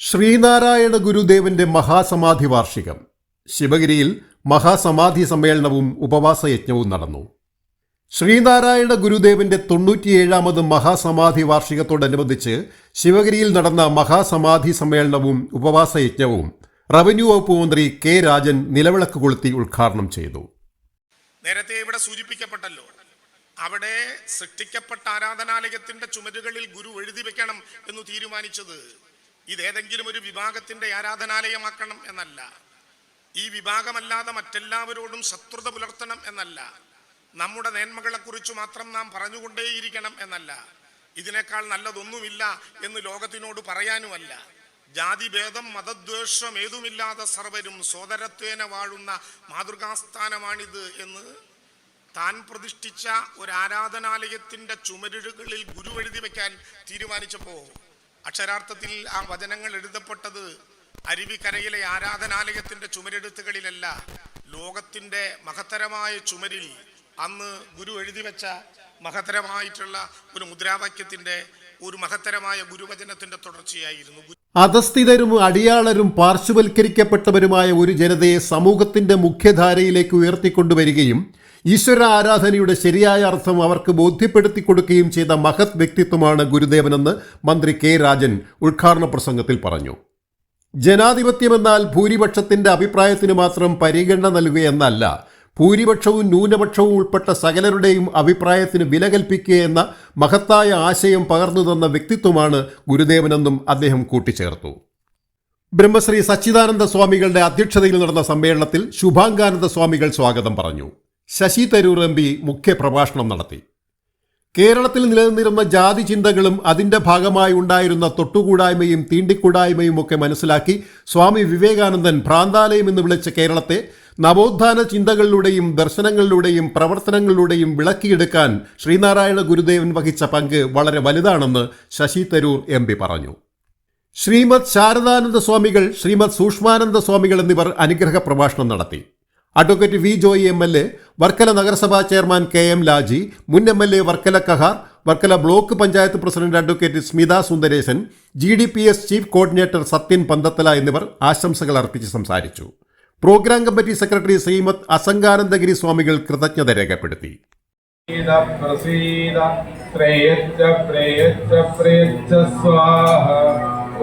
ശ്രീനാരായണ ഗുരുദേവന്റെ മഹാസമാധി വാർഷികം. ശിവഗിരിയിൽ മഹാസമാധി സമ്മേളനവും ഉപവാസയജ്ഞവും നടന്നു. ശ്രീനാരായണ ഗുരുദേവന്റെ തൊണ്ണൂറ്റിയേഴാമത് മഹാസമാധി വാർഷികത്തോടനുബന്ധിച്ച് ശിവഗിരിയിൽ നടന്ന മഹാസമാധി സമ്മേളനവും ഉപവാസയജ്ഞവും റവന്യൂ വകുപ്പ് മന്ത്രി കെ രാജൻ നിലവിളക്ക് കൊളുത്തി ഉദ്ഘാടനം ചെയ്തു. നേരത്തെ ഇവിടെ സൂചിപ്പിക്കപ്പെട്ടല്ലോ അവിടെ സൃഷ്ടിക്കപ്പെട്ട ആരാധനാലയത്തിന്റെ ചുമരുകളിൽ ഗുരു എഴുതി വെക്കണം എന്ന് തീരുമാനിച്ചത് ഇതേതെങ്കിലും ഒരു വിഭാഗത്തിന്റെ ആരാധനാലയമാക്കണം എന്നല്ല. ഈ വിഭാഗമല്ലാതെ മറ്റെല്ലാവരോടും ശത്രുത പുലർത്തണം എന്നല്ല. നമ്മുടെ നേന്മകളെക്കുറിച്ച് മാത്രം നാം പറഞ്ഞുകൊണ്ടേയിരിക്കണം എന്നല്ല. ഇതിനേക്കാൾ നല്ലതൊന്നുമില്ല എന്ന് ലോകത്തിനോട് പറയാനുമല്ല. ജാതിഭേദം മതദ്വേഷം ഏതുമില്ലാതെ സർവരും സോദരത്വേന വാഴുന്ന മാതൃകാസ്ഥാനമാണിത് എന്ന് താൻ പ്രതിഷ്ഠിച്ച ഒരു ആരാധനാലയത്തിന്റെ ചുമരുകളിൽ ഗുരുവെഴുതി വയ്ക്കാൻ വെക്കാൻ തീരുമാനിച്ചപ്പോ അക്ഷരാർത്ഥത്തിൽ ആ വചനങ്ങൾ എഴുതപ്പെട്ടത് അരുവിക്കരയിലെ ആരാധനാലയത്തിന്റെ ചുമരെഴുത്തുകളിലല്ല. ലോകത്തിന്റെ മഹത്തരമായ ചുമരിൽ അന്ന് ഗുരു എഴുതി വെച്ച മഹത്തരമായിട്ടുള്ള ഒരു മുദ്രാവാക്യത്തിന്റെ ഒരു മഹത്തരമായ ഗുരുവചനത്തിന്റെ തുടർച്ചയായിരുന്നു അധസ്ഥിതരും അടിയാളരും പാർശ്വവൽക്കരിക്കപ്പെട്ടവരുമായ ഒരു ജനതയെ സമൂഹത്തിന്റെ മുഖ്യധാരയിലേക്ക് ഉയർത്തിക്കൊണ്ടുവരികയും ഈശ്വര ആരാധനയുടെ ശരിയായ അർത്ഥം അവർക്ക് ബോധ്യപ്പെടുത്തി കൊടുക്കുകയും ചെയ്ത മഹത് വ്യക്തിത്വമാണ് ഗുരുദേവനെന്ന് മന്ത്രി കെ രാജൻ ഉദ്ഘാടന പ്രസംഗത്തിൽ പറഞ്ഞു. ജനാധിപത്യമെന്നാൽ ഭൂരിപക്ഷത്തിന്റെ അഭിപ്രായത്തിന് മാത്രം പരിഗണന നൽകുകയെന്നല്ല ഭൂരിപക്ഷവും ന്യൂനപക്ഷവും ഉൾപ്പെട്ട സകലരുടെയും അഭിപ്രായത്തിന് വില കൽപ്പിക്കുക എന്ന മഹത്തായ ആശയം പകർന്നു തന്ന വ്യക്തിത്വമാണ് ഗുരുദേവനെന്നും അദ്ദേഹം കൂട്ടിച്ചേർത്തു. ബ്രഹ്മശ്രീ സച്ചിദാനന്ദ സ്വാമികളുടെ അധ്യക്ഷതയിൽ നടന്ന സമ്മേളനത്തിൽ ശുഭാംഗാനന്ദ സ്വാമികൾ സ്വാഗതം പറഞ്ഞു. ശശി തരൂർ എം പി മുഖ്യപ്രഭാഷണം നടത്തി. കേരളത്തിൽ നിലനിന്നിരുന്ന ജാതി ചിന്തകളും അതിന്റെ ഭാഗമായി ഉണ്ടായിരുന്ന തൊട്ടുകൂടായ്മയും തീണ്ടിക്കൂടായ്മയും ഒക്കെ മനസ്സിലാക്കി സ്വാമി വിവേകാനന്ദൻ ഭ്രാന്താലയം എന്ന് വിളിച്ച കേരളത്തെ നവോത്ഥാന ചിന്തകളിലൂടെയും ദർശനങ്ങളിലൂടെയും പ്രവർത്തനങ്ങളിലൂടെയും വിളക്കിയെടുക്കാൻ ശ്രീനാരായണ ഗുരുദേവൻ വഹിച്ച പങ്ക് വളരെ വലുതാണെന്ന് ശശി തരൂർ എം പറഞ്ഞു. ശ്രീമദ് ശാരദാനന്ദ സ്വാമികൾ ശ്രീമദ് സൂക്ഷ്മാനന്ദ സ്വാമികൾ എന്നിവർ അനുഗ്രഹ പ്രഭാഷണം നടത്തി. Advocate V Joy M L A Varkala നഗരസഭാ ചെയർമാൻ കെ എം ലാജി മുൻ M L A Varkala Kahar Varkala block panchayat president advocate Smitha Sundaresan G D P S chief coordinator Sathyan Panthathala എന്നിവർ ആശംസകൾ അർപ്പിച്ച് സംസാരിച്ചു. Programme committee secretary Srimat Asanganandagiri സ്വാമികൾ കൃതജ്ഞത രേഖപ്പെടുത്തി.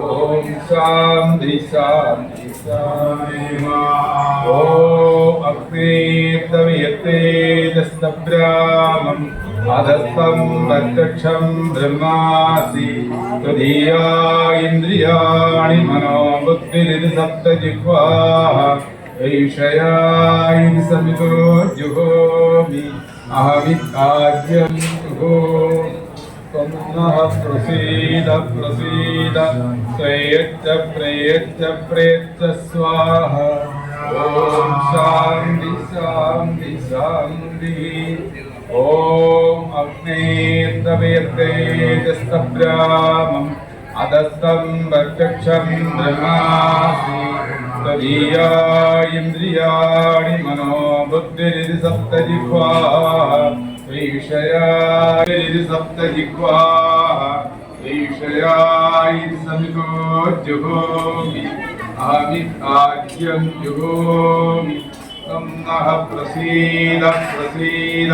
ഓം ശാന്തി ശാന്തി. अग्नेतवियतेजस्तभ्रामम् अधस्तम् प्रत्यक्षम् ब्रह्मासि त्वदीया इन्द्रियाणि मनो बुद्धिरिति सप्तजिह्वाः ऐषया इति समितो जुहोमि अहमित्याज्यम् जुहोमि त्वं नः प्रसीद प्रसीद। प्रयच्च प्रयच्च प्रयच्च स्वाहा। ॐ शान्ति शान्ति शान्तिः। ॐ प्रत्यक्षं ब्रह्मासि तदीया इन्द्रियाणि मनोबुद्धिरिति सप्तजिह्वाः श्रीशयारिति सप्तजिह्वाः श्रीशयायि समितो जुहोमि अहमित्कार्यं जुहोमि तं नः प्रसीद प्रसीद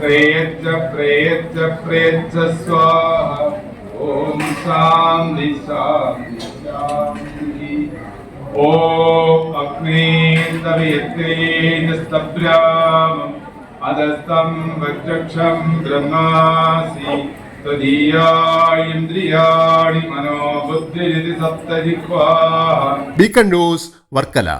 प्रयच्च प्रयच्च प्रयच्च स्वाहा ॐ शान्ति शान्ति शान्तिः ॐ अग्नेन्दवेत्तेजस्तब्रामम् अधस्तं वक्षं गृह्णासि त्वदीया इन्द्रियाणि मनोबुद्धिरिति सप्तजिह्वाः डिकण्डोस् वर्कला